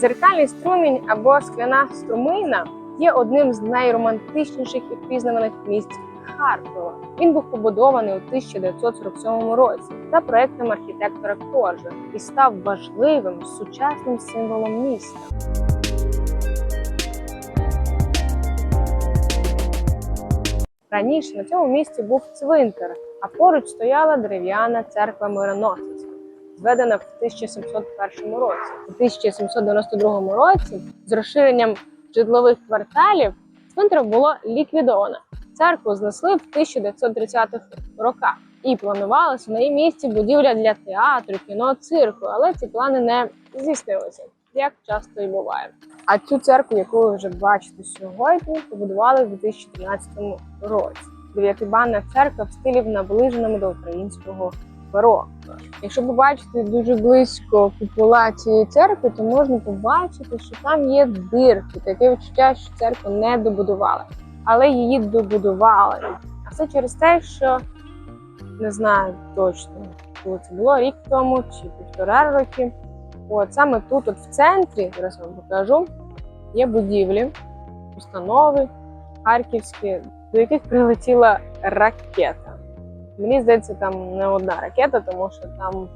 Дзеркальний струмінь або скляна струмина є одним з найромантичніших і впізнаваних місць Харкова. Він був побудований у 1947 році за проектом архітектора Коржа і став важливим сучасним символом міста. Раніше на цьому місці був цвинтар, а поруч стояла дерев'яна церква мироносиця, зведена в 1701 році. У 1792 році з розширенням житлових кварталів цвинтар було ліквідовано. Церкву знесли в 1930-х роках і планувалася на її місці будівля для театру, кіно, цирку, але ці плани не здійснилися, як часто і буває. А цю церкву, яку ви вже бачите сьогодні, побудували в 2013 році. Дев'ятибанна церква в стилі наближеному до українського бароко. Якщо побачити дуже близько купола цієї церкви, то можна побачити, що там є дирки. Таке відчуття, що церкву не добудували, але її добудували. А все через те, що не знаю точно, коли це було рік тому чи півтора роки. От саме тут, от в центрі, зараз вам покажу, є будівлі, установи харківські, до яких прилетіла ракета. Мені здається, там не одна ракета, тому що там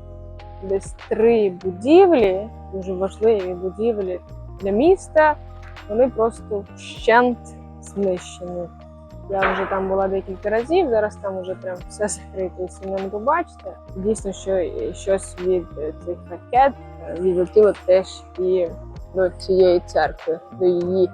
десь три будівлі, дуже важливі будівлі для міста. Вони просто вщент знищені. Я вже там була декілька разів, зараз там вже прям все закрито і всі не побачите. Дійсно, що щось від е, цих ракет е, відлетіло теж і до цієї церкви, до її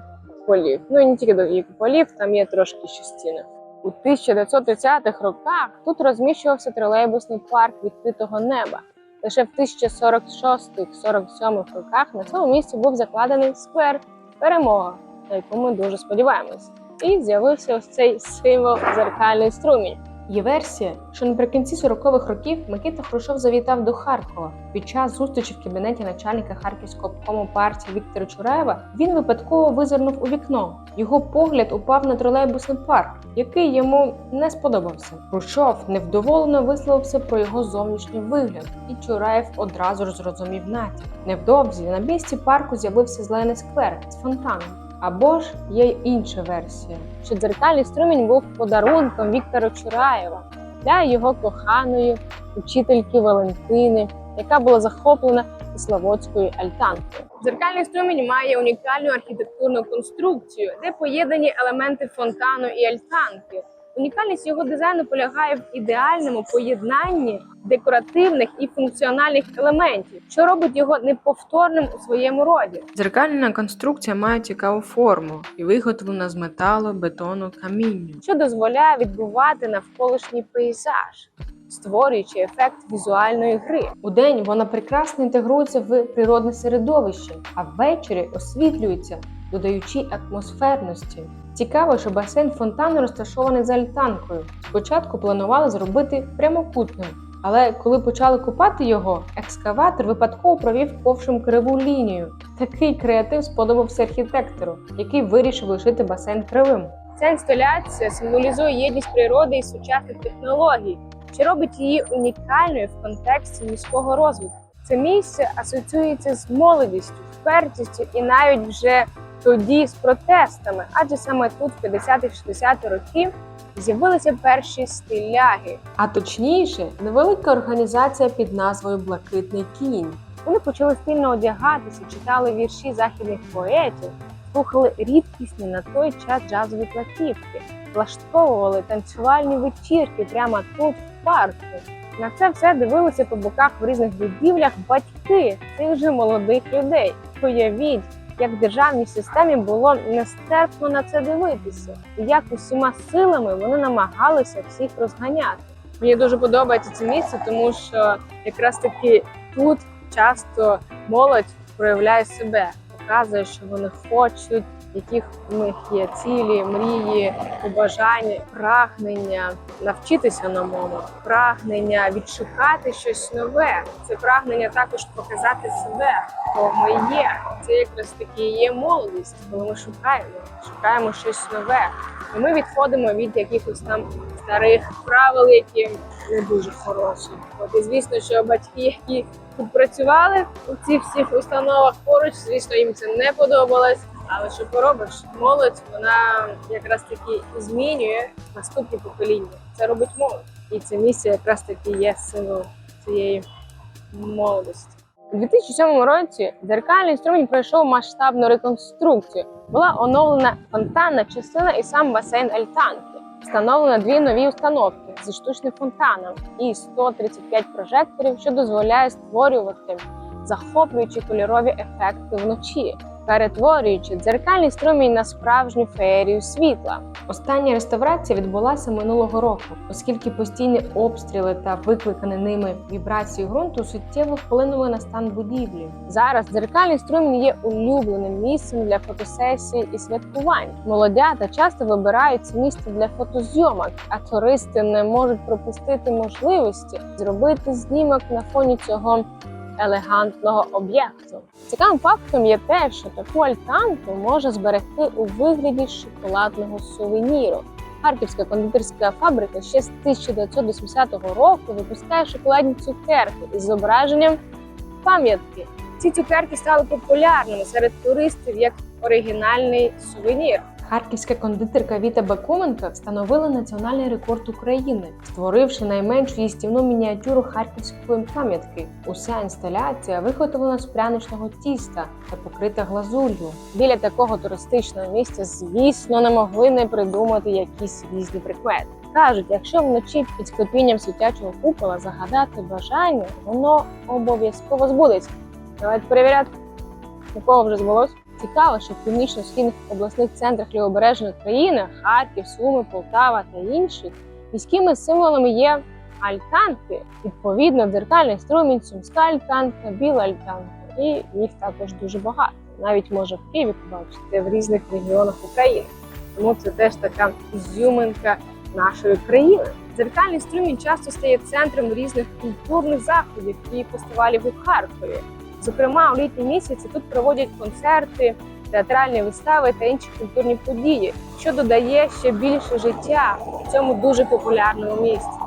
полів. Ну і не тільки до її полів, там є трошки ще стіни. У 1930-х роках тут розміщувався тролейбусний парк відкритого неба. Лише в 1046-47 роках на цьому місці був закладений сквер перемога, на яку ми дуже сподіваємось. І з'явився ось цей символ зеркальний струмінь. Є версія, що наприкінці 40-х років Микита Хрущов завітав до Харкова. Під час зустрічі в кабінеті начальника харківського обкому партії Віктора Чураєва він випадково визирнув у вікно. Його погляд упав на тролейбусний парк, який йому не сподобався. Хрущов невдоволено висловився про його зовнішній вигляд, і Чураєв одразу ж зрозумів натяк. Невдовзі на місці парку з'явився зелений сквер з фонтаном. Або ж є інша версія, що дзеркальний струмінь був подарунком Віктора Чураєва для його коханої учительки Валентини, яка була захоплена кисловодською альтанкою. Дзеркальний струмінь має унікальну архітектурну конструкцію, де поєднані елементи фонтану і альтанки. Унікальність його дизайну полягає в ідеальному поєднанні декоративних і функціональних елементів, що робить його неповторним у своєму роді. Дзеркальна конструкція має цікаву форму і виготовлена з металу, бетону, каміння. що дозволяє відбувати навколишній пейзаж, створюючи ефект візуальної гри. У день вона прекрасно інтегрується в природне середовище, а ввечері освітлюється, додаючи атмосферності. Цікаво, що басейн фонтану розташований за альтанкою. Спочатку планували зробити прямокутним, але коли почали купати його, екскаватор випадково провів ковшем криву лінію. Такий креатив сподобався архітектору, який вирішив лишити басейн кривим. Ця інсталяція символізує єдність природи і сучасних технологій, що робить її унікальною в контексті міського розвитку. Це місце асоціюється з молодістю, впертістю і навіть вже тоді з протестами, адже саме тут, в 50-60-ті роки, з'явилися перші стиляги. А точніше, невелика організація під назвою Блакитний кінь. Вони почали стильно одягатися, читали вірші західних поетів, слухали рідкісні на той час джазові платівки, влаштовували танцювальні вечірки прямо тут, в парку. На це все дивилися по боках в різних будівлях батьки цих же молодих людей. Уявіть, як в державній системі було нестерпно на це дивитися, і як усіма силами вони намагалися всіх розганяти. Мені дуже подобається це місце, тому що якраз таки тут часто молодь проявляє себе, показує, що вони хочуть, яких у них є цілі, мрії, побажання, прагнення навчитися новому, прагнення відшукати щось нове. Це прагнення також показати себе, хто ми є. Це якраз таки є молодість, коли ми шукаємо, шукаємо щось нове. І ми відходимо від якихось там старих правил, які не дуже хороший. От і звісно, що батьки, які тут працювали у цих всіх установах поруч, звісно, їм це не подобалось. Але що поробиш, молодь вона якраз таки змінює наступні покоління. Це робить молодь, і це місце якраз таки є символом цієї молодості. У 2007 році дзеркальний інструмент пройшов масштабну реконструкцію. Була оновлена фонтанна частина і сам басейн Альтанки. Встановлено дві нові установки зі штучним фонтаном і 135 прожекторів, що дозволяє створювати захоплюючі кольорові ефекти вночі, перетворюючи дзеркальний струмінь на справжню феєрію світла. Остання реставрація відбулася минулого року, оскільки постійні обстріли та викликані ними вібрації ґрунту суттєво вплинули на стан будівлі. Зараз дзеркальний струмінь є улюбленим місцем для фотосесій і святкувань. Молодята часто вибирають це місце для фотозйомок, а туристи не можуть пропустити можливості зробити знімок на фоні цього елегантного об'єкту. Цікавим фактом є те, що таку альтанку може зберегти у вигляді шоколадного сувеніру. Харківська кондитерська фабрика ще з 1980 року випускає шоколадні цукерки із зображенням пам'ятки. Ці цукерки стали популярними серед туристів як оригінальний сувенір. Харківська кондитерка Віта Бакуменка встановила національний рекорд України, створивши найменшу їстівну мініатюру харківської пам'ятки. Уся інсталяція виготовлена з пряничного тіста та покрита глазур'ю. Біля такого туристичного місця, звісно, не могли не придумати якісь різні прикмети. Кажуть, якщо вночі під склепінням світячого купола загадати бажання, воно обов'язково збудеться. Давайте перевіряти, у кого вже збулось. Цікаво, що в північно-східних обласних центрах лівобережної країни Харків, Суми, Полтава та інші міськими символами є альтанки. Відповідно, дзеркальний струмінь, сумська альтанка, біла альтанка. І їх також дуже багато. Навіть може в Києві побачити в різних регіонах України. Тому це теж така ізюминка нашої країни. Дзеркальний струмінь часто стає центром різних культурних заходів і фестивалів у Харкові. Зокрема, у літні місяці тут проводять концерти, театральні вистави та інші культурні події, що додає ще більше життя в цьому дуже популярному місці.